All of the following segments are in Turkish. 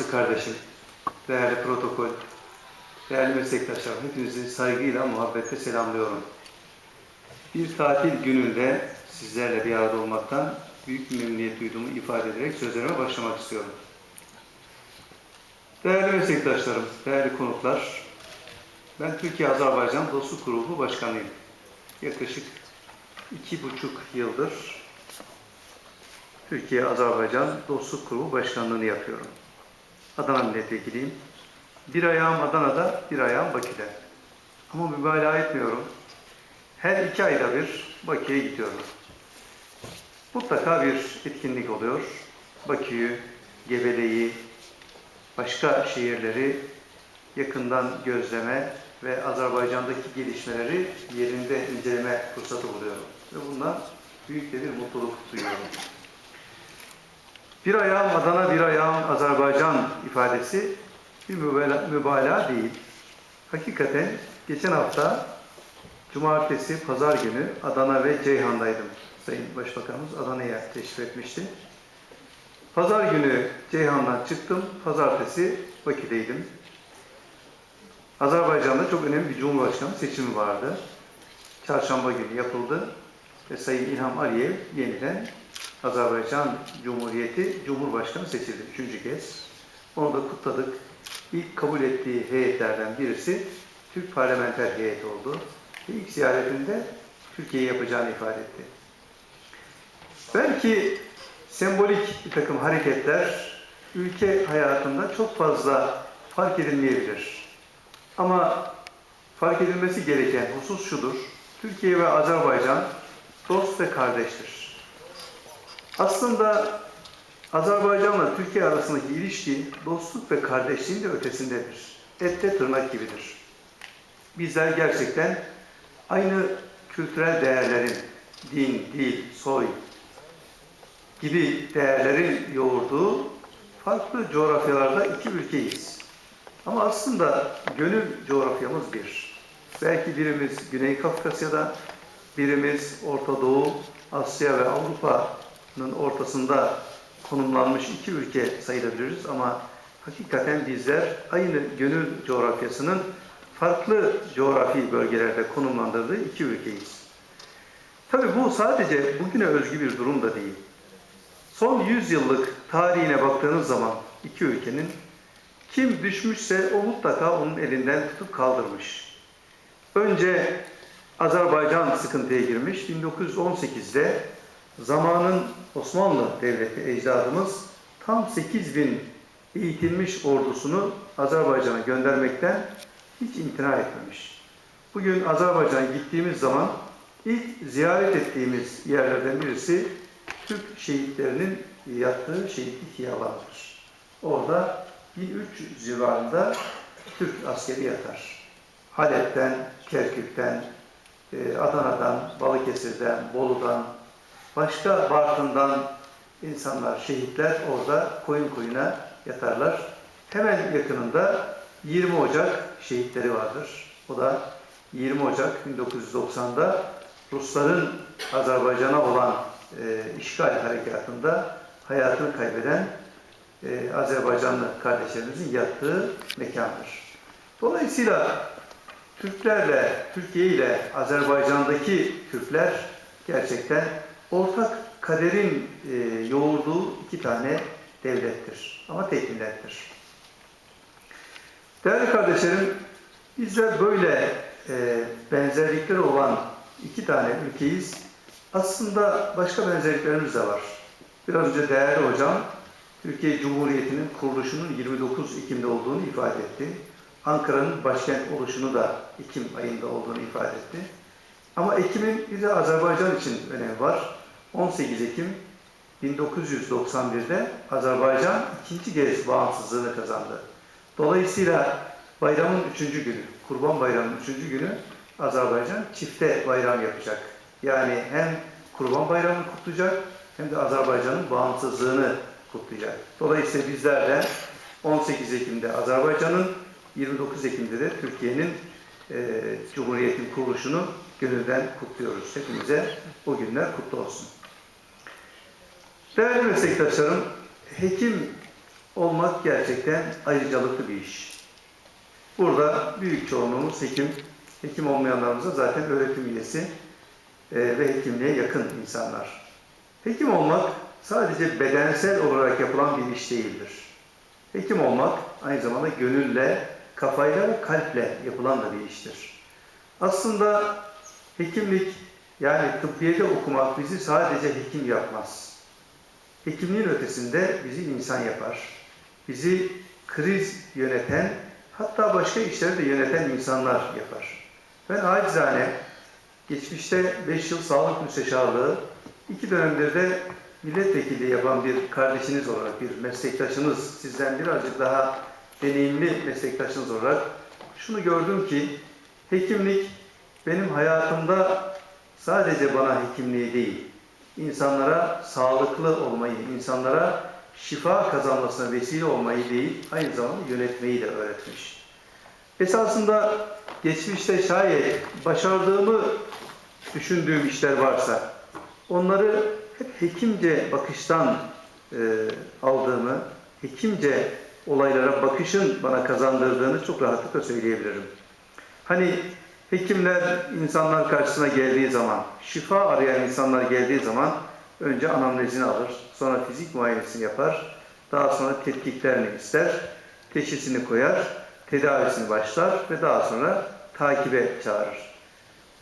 Yardımcısı kardeşim, değerli protokol, değerli meslektaşlarım, hepinizi saygıyla, muhabbetle selamlıyorum. Bir tatil gününde sizlerle bir arada olmaktan büyük memnuniyet duyduğumu ifade ederek sözlerime başlamak istiyorum. Değerli meslektaşlarım, değerli konuklar, ben Türkiye-Azerbaycan Dostluk Grubu Başkanıyım. Yaklaşık iki buçuk yıldır Türkiye-Azerbaycan Dostluk Grubu Başkanlığını yapıyorum. Adana milletvekiliyim. Bir ayağım Adana'da, bir ayağım Bakü'de. Ama mübalağa etmiyorum. Her iki ayda bir Bakü'ye gidiyorum. Mutlaka bir etkinlik oluyor. Bakü'yü, Gebele'yi, başka şehirleri yakından gözleme ve Azerbaycan'daki gelişmeleri yerinde inceleme fırsatı buluyorum. Ve bundan büyük bir mutluluk duyuyorum. Bir ayağım Adana, bir ayağım Azerbaycan ifadesi bir mübalağa, değil. Hakikaten geçen hafta Cumartesi, Pazar günü Adana ve Ceyhan'daydım. Sayın Başbakanımız Adana'ya teşrif etmişti. Pazar günü Ceyhan'dan çıktım. Pazartesi Bakü'deydim. Azerbaycan'da çok önemli bir Cumhurbaşkanı seçimi vardı. Çarşamba günü yapıldı ve Sayın İlham Aliyev yeniden Azerbaycan Cumhuriyeti Cumhurbaşkanı seçildi üçüncü kez. Onu da kutladık. İlk kabul ettiği heyetlerden birisi Türk parlamenter heyeti oldu. Ve ilk ziyaretinde Türkiye'yi yapacağını ifade etti. Belki sembolik bir takım hareketler ülke hayatında çok fazla fark edilmeyebilir. Ama fark edilmesi gereken husus şudur. Türkiye ve Azerbaycan dost ve kardeştir. Aslında Azerbaycan'la Türkiye arasındaki ilişki dostluk ve kardeşliğin de ötesindedir. Ette tırnak gibidir. Bizler gerçekten aynı kültürel değerlerin, din, dil, soy gibi değerlerin yoğurduğu farklı coğrafyalarda iki ülkeyiz. Ama aslında gönül coğrafyamız bir. Belki birimiz Güney Kafkasya'da, birimiz Orta Doğu, Asya ve Avrupa'nın ortasında konumlanmış iki ülke sayılabiliriz ama hakikaten bizler aynı gönül coğrafyasının farklı coğrafi bölgelerde konumlandırdığı iki ülkeyiz. Tabi bu sadece bugüne özgü bir durum da değil. Son 100 yıllık tarihine baktığınız zaman iki ülkenin kim düşmüşse o mutlaka onun elinden tutup kaldırmış. Önce Azerbaycan sıkıntıya girmiş. 1918'de zamanın Osmanlı Devleti ecdadımız tam 8 bin eğitilmiş ordusunu Azerbaycan'a göndermekten hiç imtina etmemiş. Bugün Azerbaycan'a gittiğimiz zaman ilk ziyaret ettiğimiz yerlerden birisi Türk şehitlerinin yattığı şehitlik hiyabanıdır. Orada 1300 civarında Türk askeri yatar. Halep'ten, Kerkük'ten, e, Adana'dan, Balıkesir'den, Bolu'dan, başka Bartın'dan insanlar, şehitler orada koyun koyuna yatarlar. Hemen yakınında 20 Ocak şehitleri vardır. O da 20 Ocak 1990'da Rusların Azerbaycan'a olan e, işgal harekatında hayatını kaybeden e, Azerbaycanlı kardeşlerimizin yattığı mekandır. Dolayısıyla Türklerle, Türkiye ile Azerbaycan'daki Türkler gerçekten ortak kaderin e, yoğurduğu iki tane devlettir. Ama tek millettir. Değerli kardeşlerim, bizler böyle e, benzerlikleri olan iki tane ülkeyiz. Aslında başka benzerliklerimiz de var. Biraz önce değerli hocam, Türkiye Cumhuriyeti'nin kuruluşunun 29 Ekim'de olduğunu ifade etti. Ankara'nın başkent oluşunu da Ekim ayında olduğunu ifade etti. Ama Ekim'in bir de Azerbaycan için önemi var. 18 Ekim 1991'de Azerbaycan ikinci kez bağımsızlığını kazandı. Dolayısıyla bayramın üçüncü günü, Kurban Bayramı'nın üçüncü günü Azerbaycan çifte bayram yapacak. Yani hem Kurban Bayramı'nı kutlayacak hem de Azerbaycan'ın bağımsızlığını kutlayacak. Dolayısıyla bizler de 18 Ekim'de Azerbaycan'ın, 29 Ekim'de de Türkiye'nin e, Cumhuriyet'in kuruluşunu gönülden kutluyoruz. Hepimize o günler kutlu olsun. Değerli meslektaşlarım, hekim olmak gerçekten ayrıcalıklı bir iş. Burada büyük çoğunluğumuz hekim. Hekim olmayanlarımız da zaten öğretim üyesi e, ve hekimliğe yakın insanlar. Hekim olmak sadece bedensel olarak yapılan bir iş değildir. Hekim olmak aynı zamanda gönülle, kafayla ve kalple yapılan da bir iştir. Aslında hekimlik yani tıbbiyede okumak bizi sadece hekim yapmaz. Hekimliğin ötesinde bizi insan yapar. Bizi kriz yöneten, hatta başka işleri de yöneten insanlar yapar. Ben acizane geçmişte 5 yıl sağlık müsteşarlığı, iki dönemdir de milletvekili yapan bir kardeşiniz olarak, bir meslektaşınız, sizden birazcık daha deneyimli meslektaşınız olarak şunu gördüm ki hekimlik benim hayatımda sadece bana hekimliği değil, insanlara sağlıklı olmayı, insanlara şifa kazanmasına vesile olmayı değil, aynı zamanda yönetmeyi de öğretmiş. Esasında geçmişte şayet başardığımı düşündüğüm işler varsa, onları hep hekimce bakıştan e, aldığımı, hekimce olaylara bakışın bana kazandırdığını çok rahatlıkla söyleyebilirim. Hani hekimler insanlar karşısına geldiği zaman, şifa arayan insanlar geldiği zaman önce anamnezini alır, sonra fizik muayenesini yapar, daha sonra tetkiklerini ister, teşhisini koyar, tedavisini başlar ve daha sonra takibe çağırır.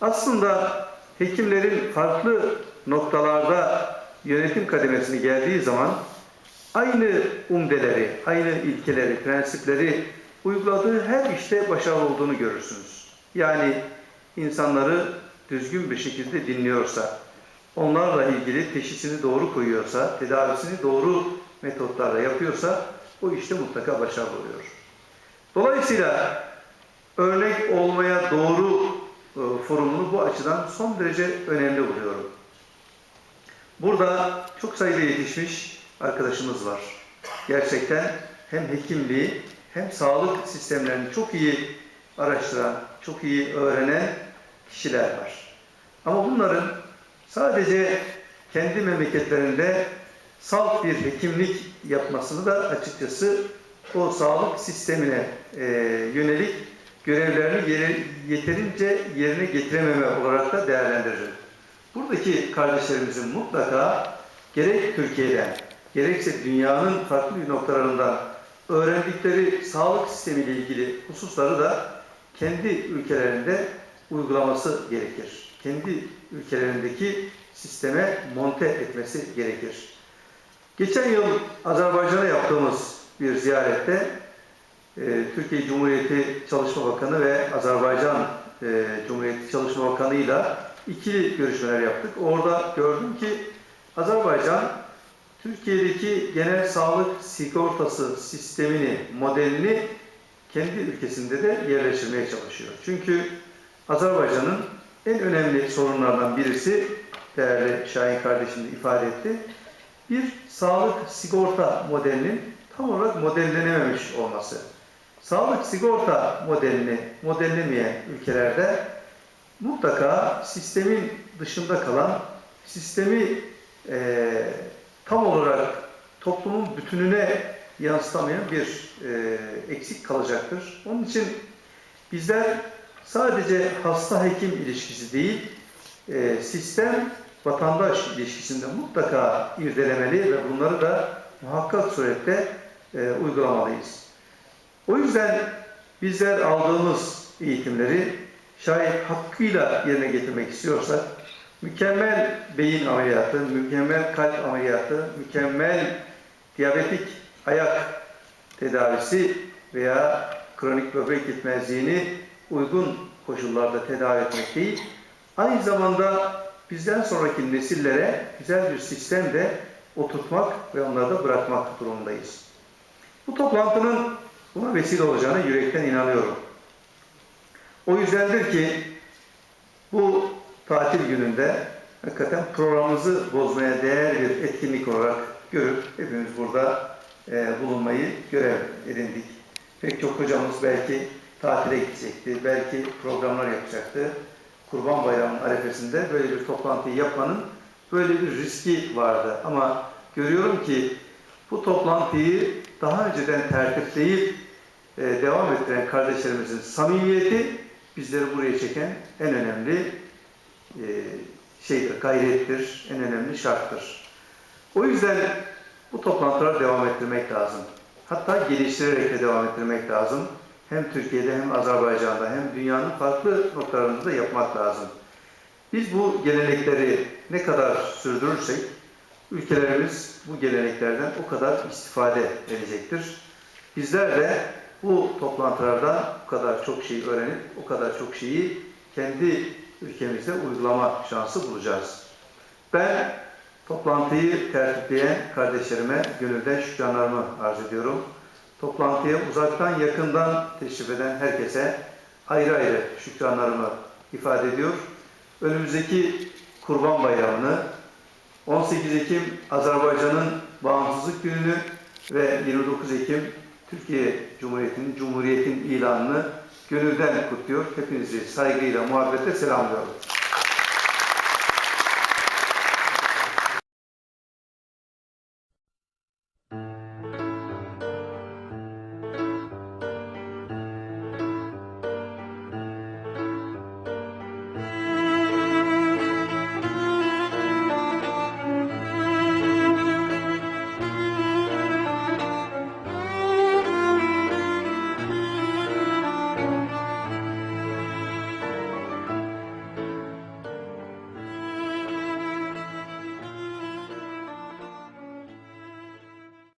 Aslında hekimlerin farklı noktalarda yönetim kademesine geldiği zaman aynı umdeleri, aynı ilkeleri, prensipleri uyguladığı her işte başarılı olduğunu görürsünüz. Yani insanları düzgün bir şekilde dinliyorsa, onlarla ilgili teşhisini doğru koyuyorsa, tedavisini doğru metotlarla yapıyorsa o işte mutlaka başarılı oluyor. Dolayısıyla örnek olmaya doğru e, forumunu bu açıdan son derece önemli buluyorum. Burada çok sayıda yetişmiş arkadaşımız var. Gerçekten hem hekimliği hem sağlık sistemlerini çok iyi araştıran, çok iyi öğrenen kişiler var. Ama bunların sadece kendi memleketlerinde salt bir hekimlik yapmasını da açıkçası o sağlık sistemine e, yönelik görevlerini yeri, yeterince yerine getirememe olarak da değerlendiririm. Buradaki kardeşlerimizin mutlaka gerek Türkiye'den, gerekse dünyanın farklı noktalarından öğrendikleri sağlık sistemiyle ilgili hususları da kendi ülkelerinde uygulaması gerekir. Kendi ülkelerindeki sisteme monte etmesi gerekir. Geçen yıl Azerbaycan'a yaptığımız bir ziyarette e, Türkiye Cumhuriyeti Çalışma Bakanı ve Azerbaycan e, Cumhuriyeti Çalışma Bakanı ile ikili görüşmeler yaptık. Orada gördüm ki Azerbaycan Türkiye'deki genel sağlık sigortası sistemini, modelini kendi ülkesinde de yerleştirmeye çalışıyor. Çünkü Azerbaycan'ın en önemli sorunlardan birisi, değerli Şahin kardeşim de ifade etti, bir sağlık sigorta modelinin tam olarak modellenememiş olması. Sağlık sigorta modelini modellemeyen ülkelerde mutlaka sistemin dışında kalan, sistemi e, tam olarak toplumun bütününe yansıtamayan bir e, eksik kalacaktır. Onun için bizler sadece hasta-hekim ilişkisi değil, e, sistem vatandaş ilişkisinde mutlaka irdelemeli ve bunları da muhakkak surette e, uygulamalıyız. O yüzden bizler aldığımız eğitimleri şayet hakkıyla yerine getirmek istiyorsak mükemmel beyin ameliyatı, mükemmel kalp ameliyatı, mükemmel diyabetik ayak tedavisi veya kronik böbrek yetmezliğini uygun koşullarda tedavi etmek değil, aynı zamanda bizden sonraki nesillere güzel bir sistem de oturtmak ve onları da bırakmak durumundayız. Bu toplantının buna vesile olacağına yürekten inanıyorum. O yüzdendir ki bu tatil gününde hakikaten programımızı bozmaya değer bir etkinlik olarak görüp hepimiz burada e, bulunmayı görev edindik. Pek çok hocamız belki tatile gidecekti, belki programlar yapacaktı. Kurban Bayramı'nın arefesinde böyle bir toplantıyı yapmanın böyle bir riski vardı. Ama görüyorum ki Bu toplantıyı daha önceden tertipleyip e, devam ettiren kardeşlerimizin samimiyeti bizleri buraya çeken en önemli e, şeydir, gayrettir, en önemli şarttır. O yüzden bu toplantıları devam ettirmek lazım. Hatta geliştirerek de devam ettirmek lazım. Hem Türkiye'de hem Azerbaycan'da hem dünyanın farklı noktalarında da yapmak lazım. Biz bu gelenekleri ne kadar sürdürürsek ülkelerimiz bu geleneklerden o kadar istifade edecektir. Bizler de bu toplantılardan bu kadar çok şey öğrenip o kadar çok şeyi kendi ülkemizde uygulama şansı bulacağız. Ben toplantıyı tertipleyen kardeşlerime gönülden şükranlarımı arz ediyorum. Toplantıya uzaktan yakından teşrif eden herkese ayrı ayrı şükranlarımı ifade ediyor. Önümüzdeki Kurban Bayramı'nı 18 Ekim Azerbaycan'ın bağımsızlık gününü ve 29 Ekim Türkiye Cumhuriyeti'nin Cumhuriyet'in ilanını gönülden kutluyor. Hepinizi saygıyla, muhabbetle selamlıyorum.